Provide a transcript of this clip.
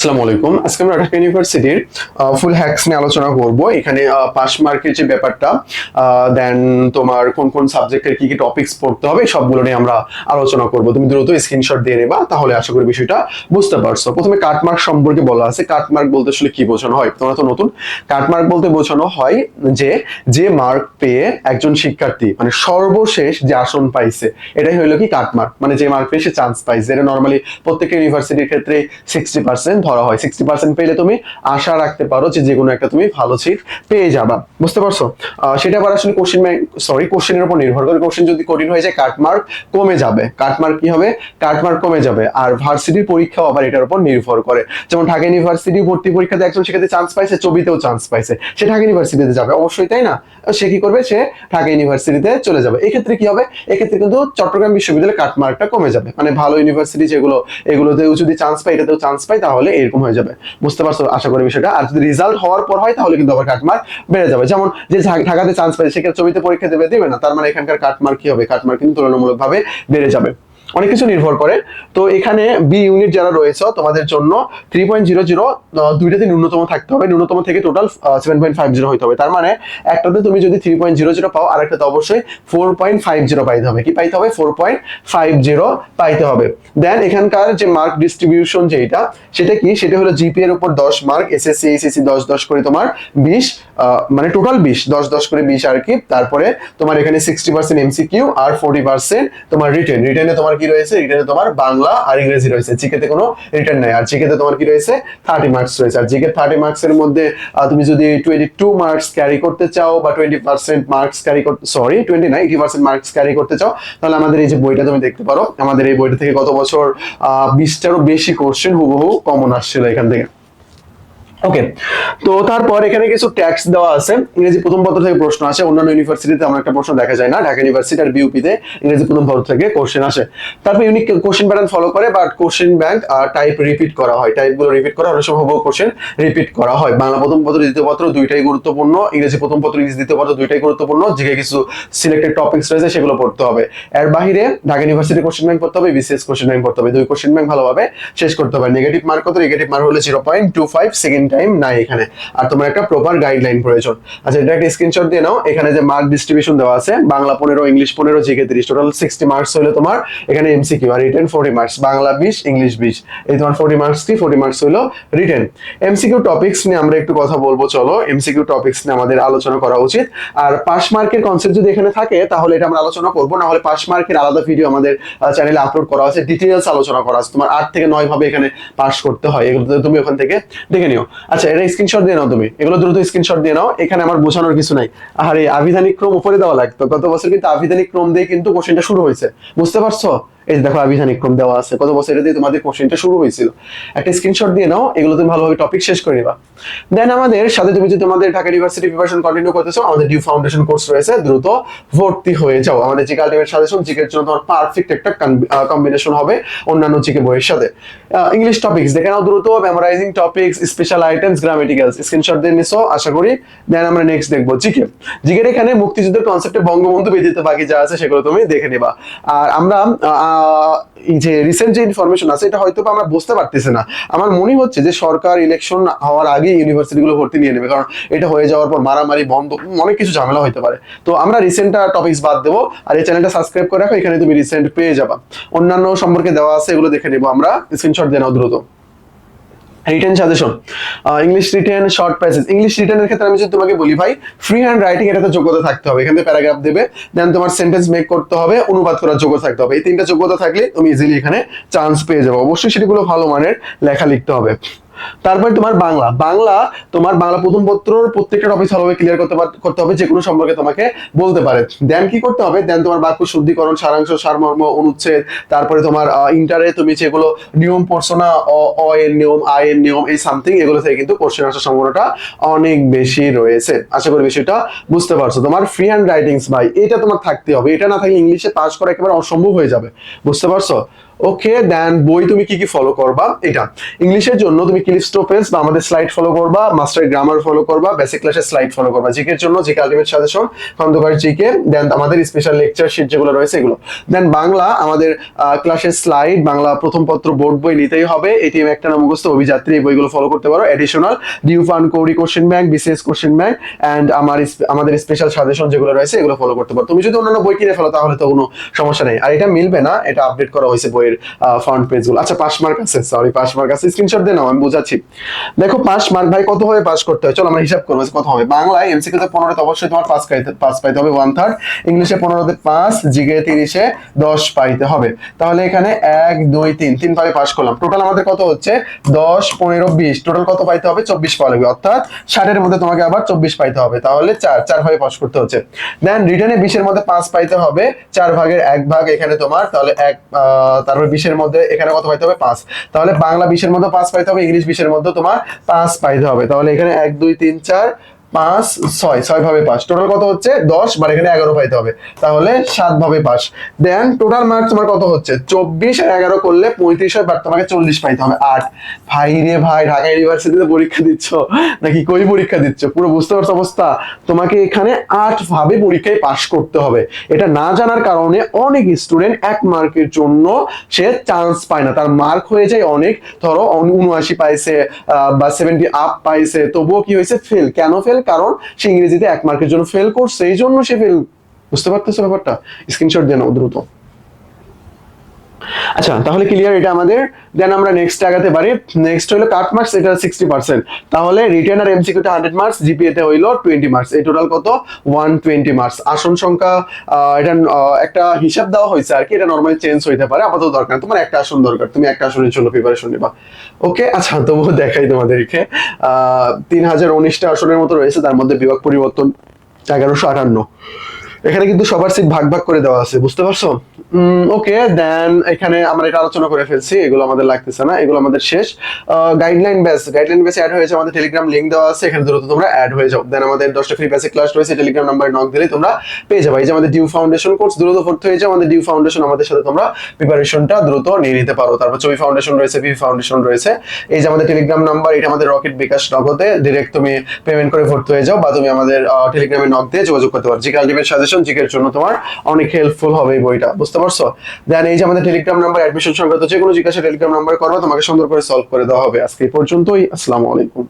আসসালামু আলাইকুম। আজকে আমরা ঢাকা ইউনিভার্সিটির ফুল হ্যাক্স নিয়ে আলোচনা করব। এখানে পাস মার্কের যে ব্যাপারটা দেন তোমার কোন কোন সাবজেক্টের কি কি পড়তে হবে, সবগুলো নিয়ে আমরা আলোচনা করব। তুমি দ্রুত স্ক্রিনশট দিয়ে নেবা, তাহলে আশা করি বিষয়টা বুঝতে পারছ। প্রথমে কাটমার্ক সম্পর্কে বলা আছে। কাটমার্ক বলতে আসলে কি বোঝানো হয়? তোমরা তো নতুন। কাটমার্ক বলতে বোঝানো হয় যে যে মার্ক পেয়ে একজন শিক্ষার্থী মানে সর্বশেষ যে আসন পাইছে, এটাই হইল কি কাটমার্ক মানে যে মার্ক পেয়ে সে চান্স পাইছে। এটা নর্মালি প্রত্যেকটা ইউনিভার্সিটির ক্ষেত্রে সিক্সটি পার্সেন্ট ধরা হয়। সিক্সটি পার্সেন্ট পেলে তুমি আশা রাখতে পারো যে যে কোনো একটা তুমি ভালো সিট পেয়ে যাবা। বুঝতে পারছ? সেটা আবার আসলে কোশ্চেন সরি কোশ্চেনের উপর নির্ভর করে কোশ্চেন যদি কঠিন হয়ে যায় কাটমার্ক কমে যাবে। কাটমার্ক কি হবে? কাটমার্ক কমে যাবে। আর ভার্সিটির পরীক্ষাও আবার এটার উপর নির্ভর করে। যেমন ঢাকা ইউনিভার্সিটি ভর্তি পরীক্ষাতে একজন সেক্ষেত্রে চান্স পাইছে, ছবিতেও চান্স পাইছে। সে ঢাকা ইউনিভার্সিটিতে যাবে। অবশ্যই তাই না? সে কি করবে? সে ঢাকা ইউনিভার্সিটিতে চলে যাবে। এক্ষেত্রে কি হবে? এক্ষেত্রে কিন্তু চট্টগ্রাম বিশ্ববিদ্যালয়ের কাটমার্কটা কমে যাবে। মানে ভালো ইউনিভার্সিটি যেগুলো, এগুলোতেও যদি চান্স পাই এটাতেও চান্স পাই তাহলে এরকম হয়ে যাবে বুঝতে পারছ আশা করি বিষয়টা আর যদি রেজাল্ট হওয়ার পর হয় তাহলে কিন্তু আবার কাটমার্ক বেড়ে যাবে যেমন যে ঢাকাতে চান্স পাই সেক্ষেত্রে ছবিতে পরীক্ষা দেবে দেবে না তার মানে এখানকার কাটমার্ক কি হবে কাটমার্ক কিন্তু তুলনামূলকভাবে বেড়ে যাবে অনেক কিছু নির্ভর করে। তো এখানে বি ইউনিট যারা রয়েছে, তোমাদের জন্য থ্রি পয়েন্ট জিরো জিরো দুইটাতে ন্যূনতম থাকতে হবে। ন্যূনতম থেকে total seven point five zero হতে হবে। তার মানে একটাতে তুমি যদি থ্রি পয়েন্ট জিরো জিরো পাও আর একটাতে অবশ্যই ফোর পয়েন্ট ফাইভ জিরো পাইতে হবে। কি পাইতে হবে? ফোর পয়েন্ট ফাইভ জিরো পাইতে হবে। দেন এখানকার যে মার্ক ডিস্ট্রিবিউশন যেটা সেটা কি? সেটা হলো জিপি এর উপর দশ মার্ক এসএসসি এইচএসসি দশ দশ করে তোমার বিশ। মানে টোটাল বিশ, দশ দশ করে বিশ আর কি। তারপরে তোমার এখানে সিক্সটি পার্সেন্ট এমসিকিউ আর ফোর্টি পার্সেন্ট তোমার রিটেন রিটেনে তোমার কি রয়েছে? রিটেনে তোমার বাংলা আর ইংরেজি রয়েছে। জিকেতে কোনো রিটেন নাই। আর জিকেতে তোমার কি রয়েছে? থার্টি মার্কস রয়েছে। আর জিকে থার্টি মার্কস এর মধ্যে তুমি যদি টোয়েন্টি টু মার্কস ক্যারি করতে চাও বা টোয়েন্টি পার্সেন্ট মার্কস ক্যারি করতে সরি টোয়েন্টি না এইটি পার্সেন্ট মার্কস ক্যারি করতে চাও, তাহলে আমাদের এই যে বইটা তুমি দেখতে পারো। আমাদের এই বইটা থেকে গত বছর বিশটারও বেশি কোশ্চেন হুবহু কমন আসছিল এখান থেকে। ওকে তো তারপর এখানে কিছু ট্যাক্স দেওয়া আছে। ইংরেজি প্রথম পত্র থেকে প্রশ্ন আসে। অন্যান্য ইউনিভার্সিটিতে আমার একটা প্রশ্ন দেখা যায় না। ঢাকা ইউনিভার্সিটি আর বিউপিতে ইংরেজি প্রথম পত্র থেকে কোশ্চেন আসে। তারপর ইউনিক কোশ্চেন প্যাটার্ন ফলো করে but question bank type repeat করা হয়। টাইপগুলো রিপিট করা, অনেক সময় কোশ্চেন রিপিট করা হয়। বাংলা প্রথম পত্র, দ্বিতীয় পত্র দুইটাই গুরুত্বপূর্ণ। ইংরেজি প্রথম পত্র, ইংরেজি দ্বিতীয় পত্র দুইটাই গুরুত্বপূর্ণ। যে কিছু সিলেক্টেড টপিকস রয়েছে, সেগুলো পড়তে হবে। এর বাহিরে ঢাকা ইউনিভার্সিটি কোশ্চেন ব্যাংক পড়তে হবে বিসিএস কোশ্চেন ব্যাংক পড়তে হবে। দুই কোশ্চেন ব্যাংক ভালোভাবে শেষ করতে হবে। নেগেটিভ মার্ক কত? নেগেটিভ মার্ক হলো zero point two five second time নাই এখানে। আর তোমার একটা প্রপার গাইডলাইন প্রয়োজন। আচ্ছা এটা একটা স্ক্রিনশট দিয়ে নাও। এখানে যে মার্ক ডিস্ট্রিবিউশন দেওয়া আছে, বাংলা পনেরো, ইংলিশ পনেরো জিকে তিরিশ টোটাল সিক্সটি মার্কস হলো তোমার। এখানে এমসিকিউ আর রিটেন ফোর্টি মার্কস বাংলা বিশ, ইংলিশ বিশ। এই তোমার ফোর্টি মার্কস কি? ফোর্টি মার্কস হলো রিটেন এমসিকিউ টপিক্স নিয়ে আমরা একটু কথা বলব, চলো। এমসিকিউ টপিক্স নিয়ে আমাদের আলোচনা করা উচিত। আর পাস মার্কের কনসেপ্ট যদি এখানে থাকে, তাহলে এটা আমরা আলোচনা করব। না হলে পাস মার্কের আলাদা ভিডিও আমাদের চ্যানেলে আপলোড করা আছে। ডিটেলস আলোচনা করা আছে। তোমার আট থেকে নয় ভাবে এখানে পাস করতে হয়। এগুলো তুমি ওখান থেকে দেখে নিও। আচ্ছা এটা স্ক্রিনশট দিয়ে নাও তুমি। এগুলো দ্রুত স্ক্রিনশট দিয়ে নাও। এখানে আমার বোঝানোর কিছু নাই। আর এই আবিধানিক ক্রম উপরে দেওয়া লাগতো। গত বছর কিন্তু আবিধানিক ক্রম দিয়ে কিন্তু কোশ্চেনটা শুরু হয়েছে। বুঝতে পারছ? এই যে দেখো আবিধানিক ক্রম দেওয়া আছে। কত বছর এটা দিয়ে তোমাদের কোশ্চেনটা শুরু হয়েছিল? একটা স্ক্রিনশট দিয়ে নাও, এগুলো তুমি ভালোভাবে টপিক শেষ করে নিবা। দেন আমাদের সাথে তুমি যদি তোমাদের ঢাকা ইউনিভার্সিটি প্রিপারেশন কন্টিনিউ করতেছো আমাদের ডিউ ফাউন্ডেশন কোর্স রয়েছে, দ্রুত ভর্তি হয়ে যাও। আমাদের জিকে আলটিমেট সাজেশন জিকের জন্য তোমার পারফেক্ট একটা কম্বিনেশন হবে অন্যান্য জিকে বইয়ের সাথে। ইংলিশ টপিকস দেখে নাও দ্রুত memorising topics special items grammaticals screenshot দিয়ে নিছো, আশা করি দেন আমরা নেক্সট দেখব জিকে জিকের এখানে মুক্তিযুদ্ধের কনসেপ্টে বঙ্গবন্ধু ব্যতীত বাকি যা আছে সেগুলো তুমি দেখে নিবা। আর আমরা যে রিসেন্ট যে ইনফরমেশন আছে, এটা হয়তো আমরা বুঝতে পারতেছি না। আমার মনে হচ্ছে যে সরকার ইলেকশন হওয়ার আগে ইউনিভার্সিটি গুলো ভর্তি নিয়ে নেবে, কারণ এটা হয়ে যাওয়ার পর মারামারি, বন্ধ, অনেক কিছু ঝামেলা হতে পারে। তো আমরা রিসেন্টটা টপিকস বাদ দেবো, আর এই চ্যানেলটা সাবস্ক্রাইব করে রাখো, এখানে তুমি রিসেন্ট পেয়ে যাবা। অন্যান্য সম্পর্কে দেওয়া আছে, এগুলো দেখে নেব আমরা স্ক্রিনশট দিয়ে নাও দ্রুত। Written suggestion English written short passage English রিটেনের ক্ষেত্রে আমি যদি তোমাকে বলি, ভাই ফ্রি হ্যান্ড রাইটিং এটাতে যোগ্যতা থাকতে হবে। এখানে প্যারাগ্রাফ দেবে দেন তোমার সেন্টেন্স মেক করতে হবে, অনুবাদ করার যোগ্যতা থাকতে হবে। এই তিনটা যোগ্যতা থাকলে তুমি ইজিলি এখানে চান্স পেয়ে যাবে। অবশ্যই সেটিগুলো ভালো মানের লেখা লিখতে হবে। তারপরে তোমার বাংলা। বাংলা তোমার বাংলা প্রথম পত্রর প্রত্যেকটা টপিক ভালোভাবে ক্লিয়ার করতে করতে হবে যে কোনো সম্পর্কে তোমাকে বলতে পারে। দেন কি করতে হবে? দেন তোমার বাক্য শুদ্ধিকরণ, সারাংশ, সারমর্ম, অনুচ্ছেদ, তারপরে তোমার ইন্টারে তুমি যেগুলো নিয়ম পড়ছো না অ, এর নিয়ম আই এর নিয়ম, এই সামথিং এগুলো থেকে কিন্তু কোশ্চেন আসার সম্ভাবনাটা অনেক বেশি রয়েছে। আশা করি বিষয়টা বুঝতে পারছ। তোমার ফ্রি হ্যান্ড রাইটিংস ভাই, এটা তোমার থাকতে হবে। এটা না থাকলে ইংলিশে পাস করা একেবারে অসম্ভব হয়ে যাবে। বুঝতে পারছ? ওকে দেন বই তুমি কি কি ফলো করবা? এটা। ইংলিশের জন্য তুমি ক্লিপ ক্লিপস্টোপেস বা আমাদের স্লাইড ফলো করবা মাস্টার গ্রামার ফলো করবা বেসিক ক্লাসের স্লাইড ফলো করবা। জিকের জন্য GK ultimate suggestion Khandaker GK then আমাদের স্পেশাল লেকচার শিট যেগুলো রয়েছে এগুলো। দেন বাংলা, আমাদের ক্লাসের স্লাইড বাংলা প্রথম পত্র, বোর্ড বই নিতেই হবে। এটিএম একটা মুখস্থ অভিযাত্রী এই বইগুলো ফলো করতে পারো। এডিশনাল ডিউ ফান কৌরি question bank BCS question bank and আমার আমাদের স্পেশাল সাজেশন যেগুলো রয়েছে এগুলো ফলো করতে পারো। তুমি যদি অন্যান্য বই কিনে ফেলো তাহলে তো কোনো সমস্যা নেই। আর এটা মিলবে না, এটা আপডেট করা হয়েছে বইয়ের। ফ্রন্ট পেজগুলো আচ্ছা পাস মার্ক আছে সরি পাস মার্ক আছে স্ক্রিনশট দিয়ে নাও আমি বুঝাচ্ছি। দেখো পাস মার্ক ভাই কত হবে পাস করতে হয়? চলো আমরা হিসাব করব কত হবে। বাংলায় এমসিকিউ তে পনেরোতে অবশ্যই তোমার পাস পাইতে পাস পাইতে হবে ওয়ান থার্ড ইংলিশে পনেরোতে পাঁচ জিগে তিরিশে দশ পাইতে হবে। তাহলে এখানে এক দুই তিন তিন ভাবে পাস করলাম। টোটাল আমাদের কত হচ্ছে? দশ পনেরো বিশ। টোটাল কত পাইতে হবে? চব্বিশ পাওয়া লাগবে। অর্থাৎ ষাটের মধ্যে তোমাকে আবার চব্বিশ পাইতে হবে। তাহলে চার চার ভাবে পাস করতে হচ্ছে। দেন রিটার্নে বিশের মধ্যে পাঁচ পাইতে হবে। চার ভাগের এক ভাগ এখানে তোমার। তাহলে এক আহ, তারপর বিশের মধ্যে এখানে কত পাইতে হবে? পাঁচ। তাহলে বাংলা বিশের মধ্যে পাঁচ পাইতে হবে, ইংলিশ বিশের মধ্যে তোমার পাঁচ পাইতে হবে। তাহলে এখানে এক, দুই, তিন, চার পাঁচ, ছয় ছয় ভাবে পাস টোটাল কত হচ্ছে? দশ মানে এখানে এগারো পাইতে হবে। তাহলে সাত ভাবে পাস দেন টোটাল মার্ক তোমার কত হচ্ছে? চব্বিশ আর এগারো করলে পঁয়ত্রিশ হয় বাট তোমাকে চল্লিশ পাইতে হবে, আট। ভাই রে ভাই, ঢাকা ইউনিভার্সিটিতে পরীক্ষা দিচ্ছ? নাকি কই পরীক্ষা দিচ্ছ? পুরো বুঝতে পারছ অবস্থা? তোমাকে এখানে আট ভাবে পরীক্ষায় পাশ করতে হবে। এটা না জানার কারণে অনেক স্টুডেন্ট এক মার্কের জন্য সে চান্স পায় না। তার মার্ক হয়ে যায় অনেক। ধরো উনআশি পাইছে বা সেভেন্টি আপ পাইছে। তবুও কি হয়েছে? ফেল কেন ফেল কারণ সে ইংরেজিতে এক মার্কের জন্য ফেল করছে, এই জন্য সে ফেল বুঝতে পারতেছো ব্যাপারটা? স্ক্রিনশট দেন দ্রুত। আচ্ছা তাহলে ক্লিয়ার এটা আমাদের? দেন আমরা নেক্সট আগাতে পারি। নেক্সট হলো কাট মার্কস এটা সিক্সটি পার্সেন্ট তাহলে রিটেন আর এমসিকিউ তে হান্ড্রেড মার্কস জিপিএ তে হইল টোয়েন্টি মার্কস এই টোটাল কত? ওয়ান টোয়েন্টি মার্কস আসন সংখ্যা এটা একটা হিসাব দেওয়া হয়েছে আর কি। এটা নর্মালি চেঞ্জ হইতে পারে। আপাতত দরকার তোমার একটা আসন দরকার। তুমি একটা আসনের জন্য প্রিপারেশন নিবা। ওকে আচ্ছা তবুও দেখাই তোমাদেরকে। তিন হাজার উনিশটা আসনের মতো রয়েছে। তার মধ্যে বিভাগ পরিবর্তন এগারোশো আটান্ন। এখানে কিন্তু সবার সিট ভাগ ভাগ করে দেওয়া আছে, বুঝতে পারছ? ওকে দেন এখানে আমরা এটা আলোচনা করে ফেলছি, এগুলো আমাদের লাগতেছে না, এগুলো আমাদের শেষ। গাইডলাইন ব্যাস গাইডলাইন বেস অ্যাড হয়েছে, আমাদের টেলিগ্রাম লিংক দেওয়া আছে, এখানে দ্রুত তোমরা অ্যাড হয়ে যাও। দেন আমাদের দশটা ফ্রি বেসিক ক্লাস রয়েছে টেলিগ্রাম নাম্বার নক দিলে তোমরা পেয়ে যাবে। এই যে আমাদের ডিউ ফাউন্ডেশন কোর্স দ্রুত ভর্তি হয়ে যাও, আমাদের ডিউ ফাউন্ডেশন আমাদের সাথে তোমরা প্রিপারেশনটা দ্রুত নিয়ে নিতে পারো। তারপর চবি ফাউন্ডেশন রয়েছে ভি ফাউন্ডেশন রয়েছে। এই যে আমাদের টেলিগ্রাম নাম্বার এটা আমাদের রকেট বিকাশ নগদে ডিরেক্ট তুমি পেমেন্ট করে ভর্তি হয়ে যাও, বা তুমি আমাদের টেলিগ্রামে নক দিয়ে যোগাযোগ করতে পারো। জিকে আলটিমেট সাজেশন জিকের জন্য তোমার অনেক হেল্পফুল হবে এই বইটা, বুঝতে পারছ? দেন এই যে আমাদের টেলিগ্রাম নাম্বার অ্যাডমিশন সংক্রান্ত যে কোনো জিজ্ঞাসা টেলিগ্রাম নাম্বার করবা, তোমাকে সুন্দর করে সলভ করে দেওয়া হবে। আজকে এই পর্যন্তই, আসসালামু আলাইকুম।